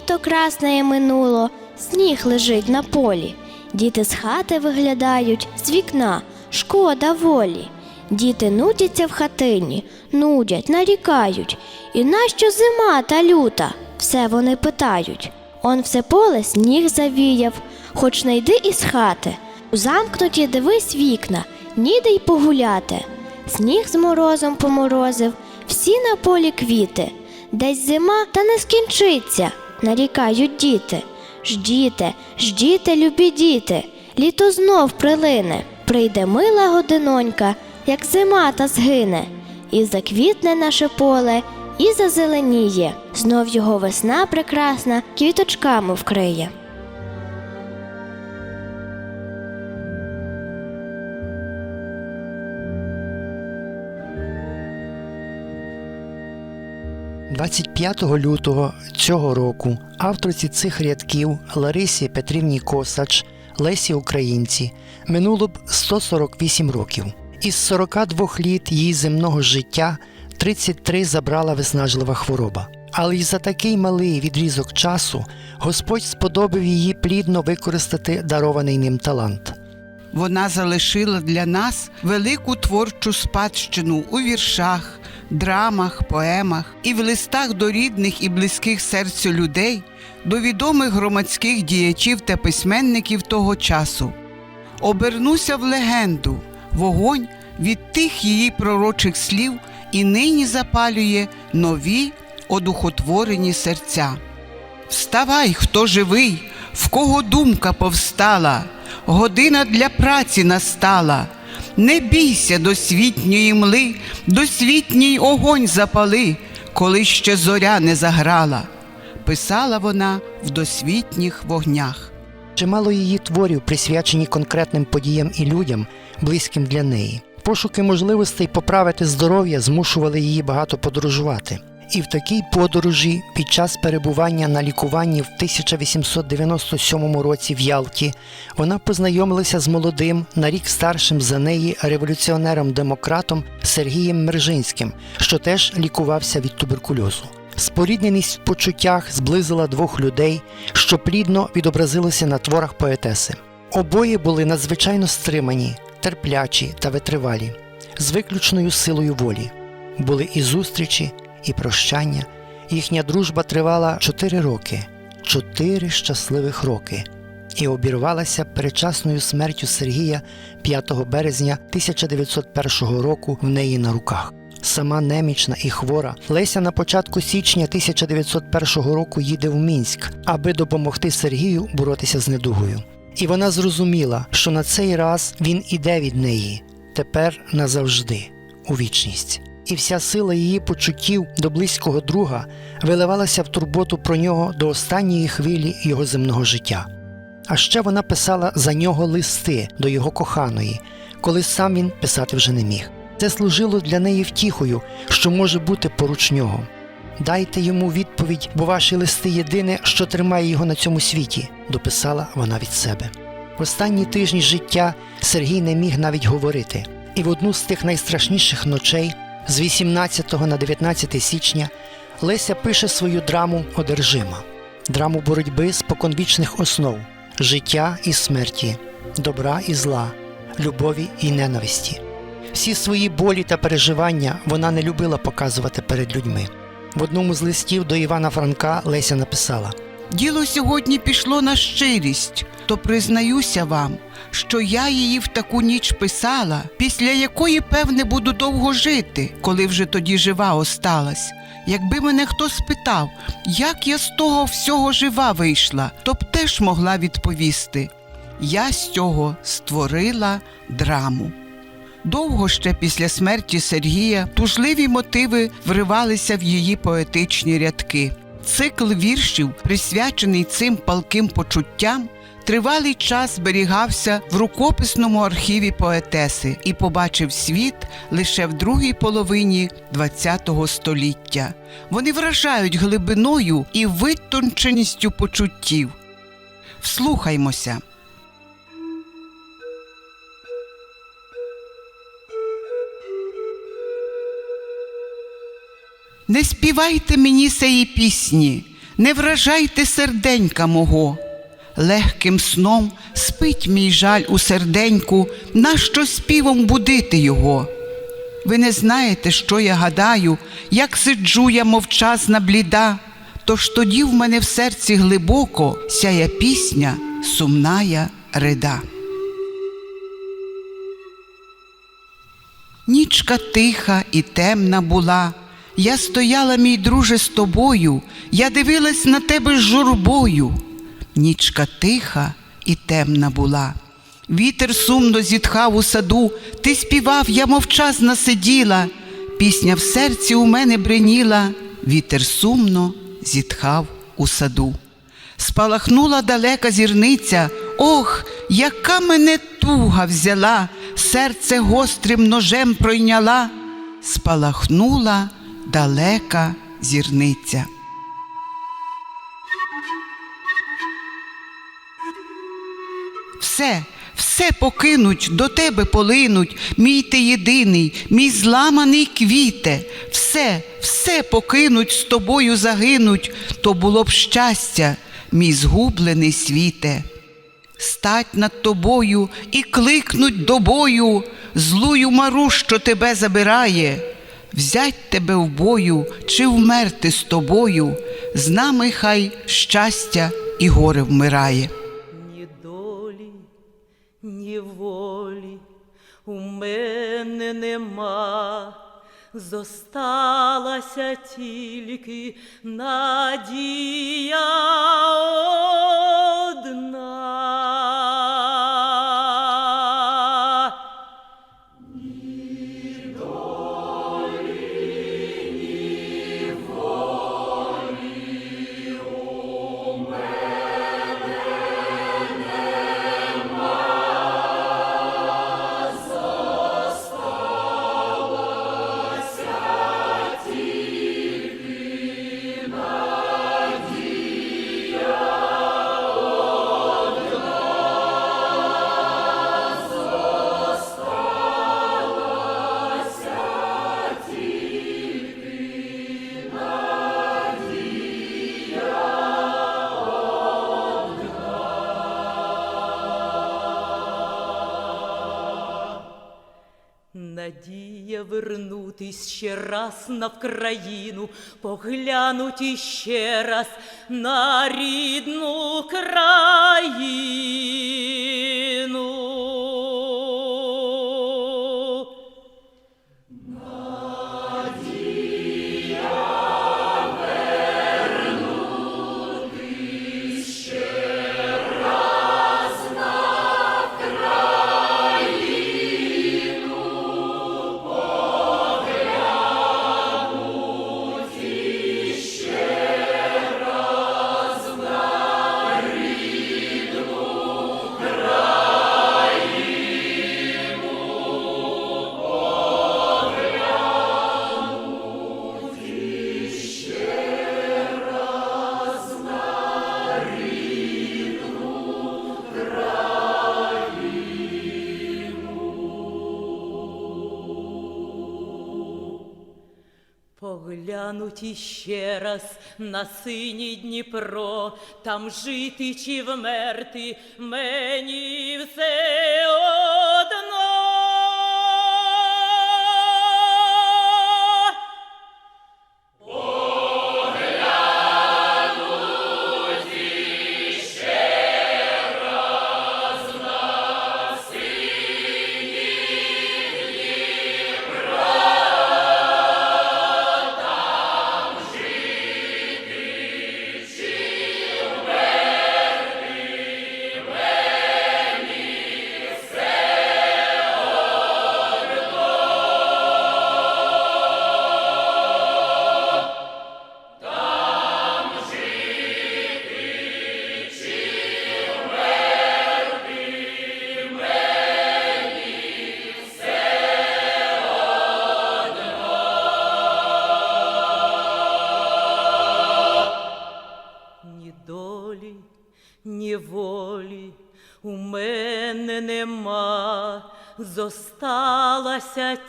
Літо красне минуло, сніг лежить на полі. Діти з хати виглядають з вікна, шкода волі. Діти нудяться в хатині, нудять, нарікають. І нащо зима та люта? Все вони питають. Он все поле сніг завіяв, хоч не йди із хати. У замкнуті дивись вікна, ніде й погуляти. Сніг з морозом поморозив, всі на полі квіти. Десь зима та не скінчиться, нарікають діти. Ждіте, ждіте, любі діти, літо знов прилине, прийде мила годинонька, як зима та згине, і заквітне наше поле, і зазеленіє, знов його весна прекрасна квіточками вкриє. – 25 лютого цього року авторці цих рядків Ларисі Петрівні Косач, Лесі Українці минуло б 148 років. Із 42 літ її земного життя 33 забрала виснажлива хвороба. Але й за такий малий відрізок часу Господь сподобав її плідно використати дарований ним талант. Вона залишила для нас велику творчу спадщину у віршах, драмах, поемах і в листах до рідних і близьких серцю людей, до відомих громадських діячів та письменників того часу. Обернуся в легенду, вогонь від тих її пророчих слів і нині запалює нові одухотворені серця. Вставай, хто живий, в кого думка повстала, година для праці настала. Не бійся досвітньої мли, досвітній огонь запали, коли ще зоря не заграла. Писала вона в досвітніх вогнях. Чимало її творів присвячені конкретним подіям і людям, близьким для неї. Пошуки можливостей поправити здоров'я змушували її багато подорожувати. І в такій подорожі під час перебування на лікуванні в 1897 році в Ялті вона познайомилася з молодим, на рік старшим за неї революціонером-демократом Сергієм Мержинським, що теж лікувався від туберкульозу. Спорідненість в почуттях зблизила двох людей, що плідно відобразилося на творах поетеси. Обоє були надзвичайно стримані, терплячі та витривалі, з виключною силою волі. Були і зустрічі, і прощання. Їхня дружба тривала чотири роки, чотири щасливих роки, і обірвалася передчасною смертю Сергія 5 березня 1901 року в неї на руках. Сама немічна і хвора, Леся на початку січня 1901 року їде в Мінськ, аби допомогти Сергію боротися з недугою. І вона зрозуміла, що на цей раз він іде від неї тепер назавжди, у вічність. І вся сила її почуттів до близького друга виливалася в турботу про нього до останньої хвилі його земного життя. А ще вона писала за нього листи до його коханої, коли сам він писати вже не міг. Це служило для неї втіхою, що може бути поруч нього. Дайте йому відповідь, бо ваші листи єдине, що тримає його на цьому світі, дописала вона від себе. В останні тижні життя Сергій не міг навіть говорити, і в одну з тих найстрашніших ночей, з 18 на 19 січня, Леся пише свою драму Одержима, драму боротьби з поконвічних основ, життя і смерті, добра і зла, любові і ненависті. Всі свої болі та переживання вона не любила показувати перед людьми. В одному з листів до Івана Франка Леся написала: Діло сьогодні пішло на щирість, то признаюся вам, що я її в таку ніч писала, після якої, певне, буду довго жити, коли вже тоді жива осталась. Якби мене хто спитав, як я з того всього жива вийшла, то б теж могла відповісти: я з цього створила драму. Довго ще після смерті Сергія тужливі мотиви вривалися в її поетичні рядки. Цикл віршів, присвячений цим палким почуттям, тривалий час зберігався в рукописному архіві поетеси і побачив світ лише в другій половині ХХ століття. Вони вражають глибиною і витонченістю почуттів. Вслухаймося. Не співайте мені сеї пісні, не вражайте серденька мого. Легким сном спить мій жаль у серденьку, нащо співом будити його. Ви не знаєте, що я гадаю, як сиджу я мовчазна бліда, тож тоді в мене в серці глибоко сяє пісня, сумная рида. Нічка тиха і темна була. Я стояла, мій друже, з тобою, я дивилась на тебе з журбою. Нічка тиха і темна була. Вітер сумно зітхав у саду, ти співав, я мовчазна сиділа. Пісня в серці у мене бриніла, вітер сумно зітхав у саду. Спалахнула далека зірниця, ох, яка мене туга взяла, серце гострим ножем пройняла, спалахнула далека зірниця. Все, все покинуть, до тебе полинуть, мій ти єдиний, мій зламаний квіте, все, все покинуть, з тобою загинуть, то було б щастя, мій згублений світе. Стать над тобою і кликнуть до бою, злую мару, що тебе забирає. Взять тебе в бою чи вмерти з тобою, з нами хай щастя і горе вмирає. Ні долі, ні волі у мене нема, зосталася тільки надія вернутись ще раз на Вкраїну, поглянуть іще раз на рідну країну. Поглянуть іще раз на синій Дніпро, там жити чи вмерти мені все одно.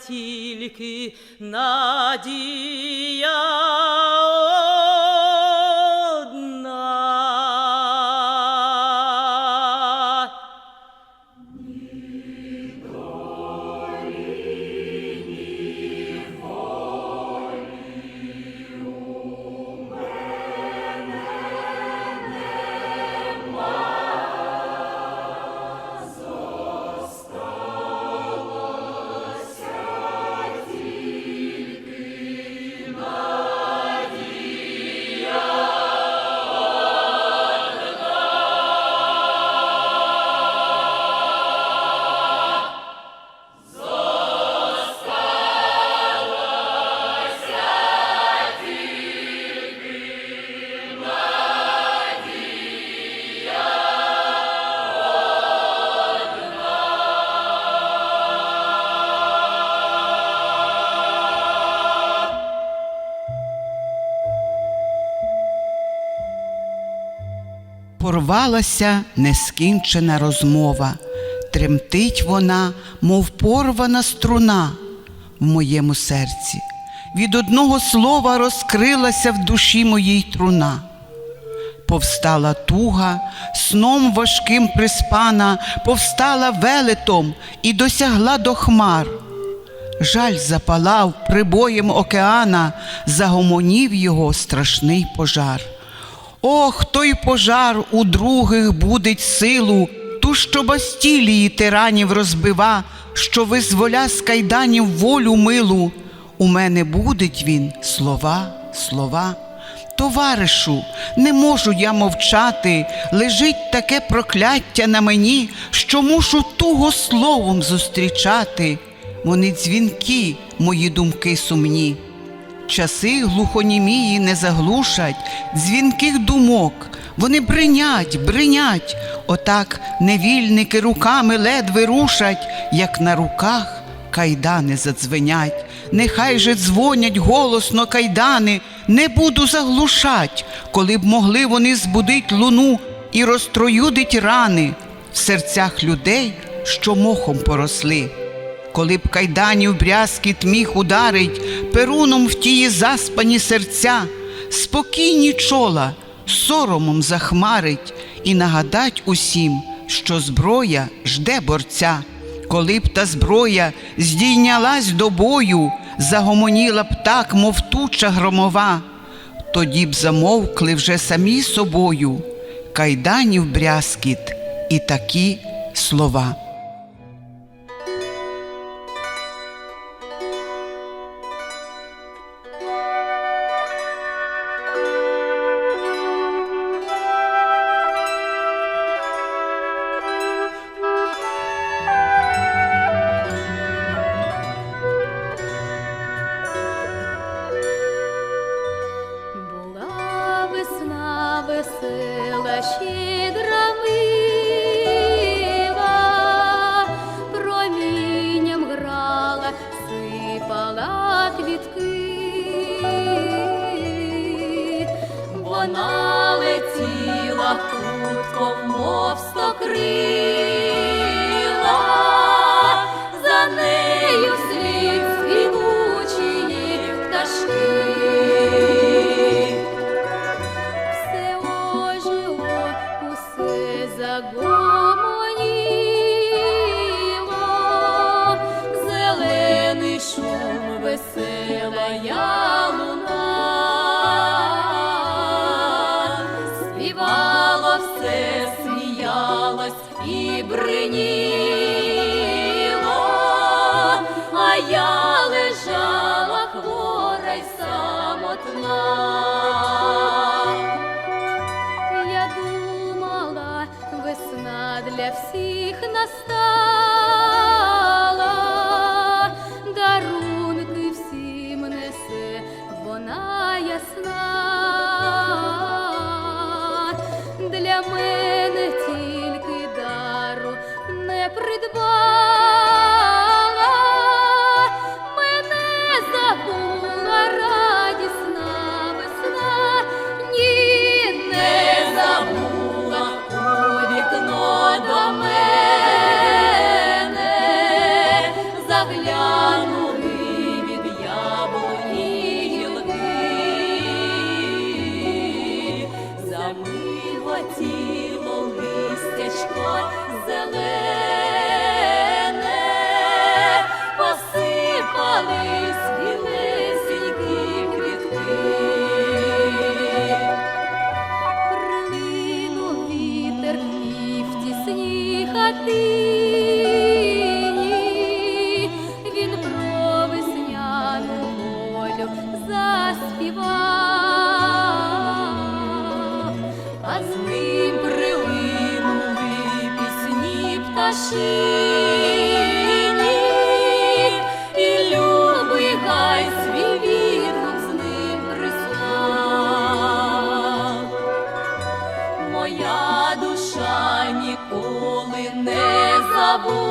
Тільки надія Порвалася нескінчена розмова, тремтить вона, мов порвана струна в моєму серці. Від одного слова розкрилася в душі моїй труна. Повстала туга, сном важким приспана, повстала велетом і досягла до хмар. Жаль запалав прибоєм океана, загомонів його страшний пожар. Ох, той пожар у других будить силу, ту, що бастілії тиранів розбива, що визволя з кайданів волю милу. У мене будить він слова, слова. Товаришу, не можу я мовчати, лежить таке прокляття на мені, що мушу туго словом зустрічати. Вони дзвінки, мої думки сумні. Часи глухонімії не заглушать дзвінких думок. Вони бринять, бринять, отак невільники руками ледве рушать, як на руках кайдани задзвенять. Нехай же дзвонять голосно кайдани, не буду заглушать, коли б могли вони збудить луну і розтроюдить рани в серцях людей, що мохом поросли. Коли б кайданів брязкіт міг ударить, перуном в тії заспані серця, спокійні чола соромом захмарить і нагадать усім, що зброя жде борця. Коли б та зброя здійнялась до бою, загомоніла б так, мов туча громова, тоді б замовкли вже самі собою кайданів брязкіт і такі слова. Ніколи не забуде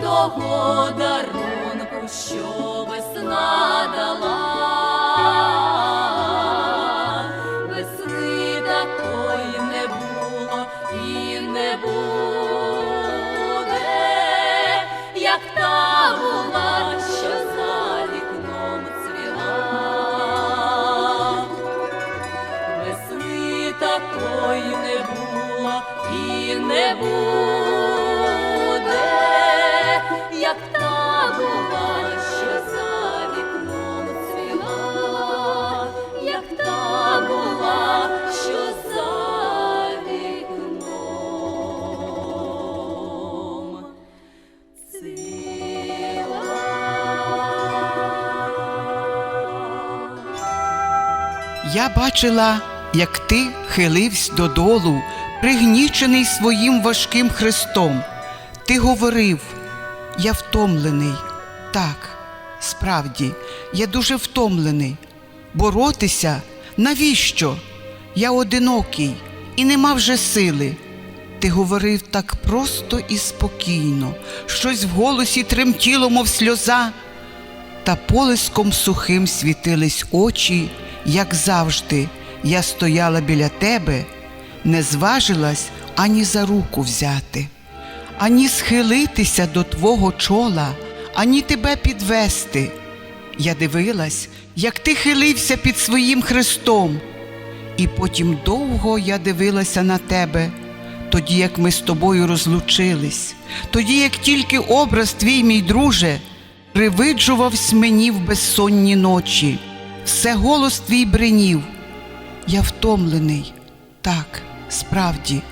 того дарунку, що весна дала. Я бачила, як ти хилився додолу, пригнічений своїм важким хрестом. Ти говорив, я втомлений. Так, справді, я дуже втомлений. Боротися навіщо? Я одинокий і нема вже сили. Ти говорив так просто і спокійно, щось в голосі тремтіло, мов сльоза, та полиском сухим світились очі, як завжди, я стояла біля тебе, не зважилась ані за руку взяти, ані схилитися до твого чола, ані тебе підвести. Я дивилась, як ти хилився під своїм хрестом, і потім довго я дивилася на тебе, тоді як ми з тобою розлучились, тоді як тільки образ твій, мій друже, привиджувавсь мені в безсонні ночі, все голос твій бринів. Я втомлений, так, справді,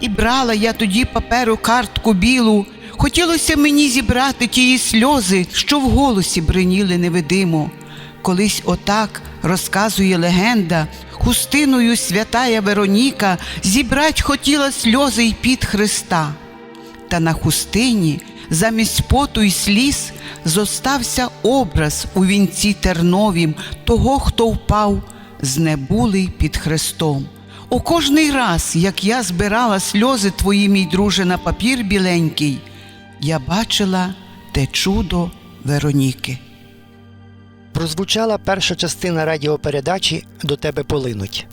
і брала я тоді паперу картку білу. Хотілося мені зібрати тії сльози, що в голосі бриніли невидимо. Колись отак розказує легенда, хустиною святая Вероніка зібрать хотіла сльози й під Христа. Та на хустині замість поту й сліз зостався образ у вінці терновім того, хто впав знебулий під хрестом. У кожний раз, як я збирала сльози твої, мій друже, на папір біленький, я бачила те чудо Вероніки. Прозвучала перша частина радіопередачі До тебе полинуть.